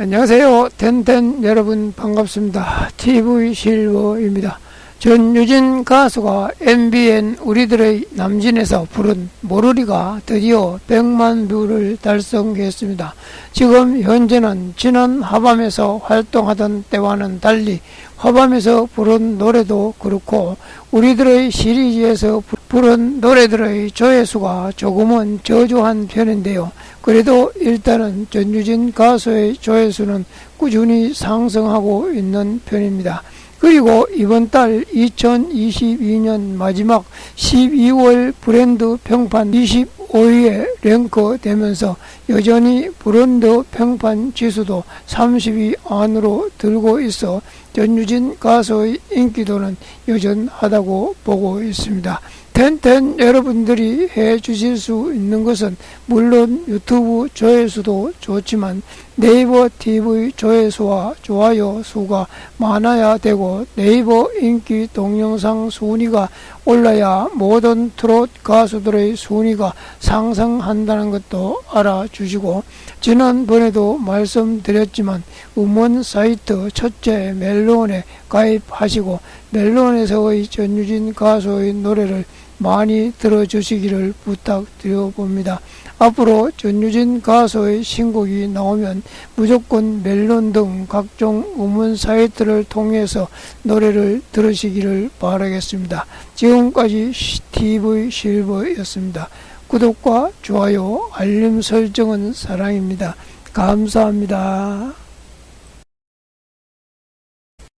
안녕하세요. 텐텐 여러분 반갑습니다. TV 실버입니다. 전유진 가수가 MBN 우리들의 남진에서 부른 모르리가 드디어 100만 뷰를 달성했습니다. 지금 현재는 지난 하밤에서 활동하던 때와는 달리 화밤에서 부른 노래도 그렇고 우리들의 시리즈에서 부- 부른 노래들의 조회수가 조금은 저조한 편인데요. 그래도 일단은 전유진 가수의 조회수는 꾸준히 상승하고 있는 편입니다. 그리고 이번 달 2022년 마지막 12월 브랜드 평판 25위에 랭크되면서 여전히 브랜드 평판 지수도 30위 안으로 들고 있어 전유진 가수의 인기도는 여전하다고 보고 있습니다. 텐텐 여러분들이 해 주실 수 있는 것은 물론 유튜브 조회수도 좋지만 네이버 TV 조회수와 좋아요 수가 많아야 되고 네이버 인기 동영상 순위가 올라야 모든 트롯 가수들의 순위가 상승한다는 것도 알아주시고 지난번에도 말씀드렸지만 음원 사이트 첫째 멜론에 가입하시고 멜론에서의 전유진 가수의 노래를 많이 들어주시기를 부탁드려 봅니다. 앞으로 전유진 가수의 신곡이 나오면 무조건 멜론 등 각종 음원 사이트를 통해서 노래를 들으시기를 바라겠습니다. 지금까지 TV 실버였습니다. 구독과 좋아요, 알림 설정은 사랑입니다. 감사합니다.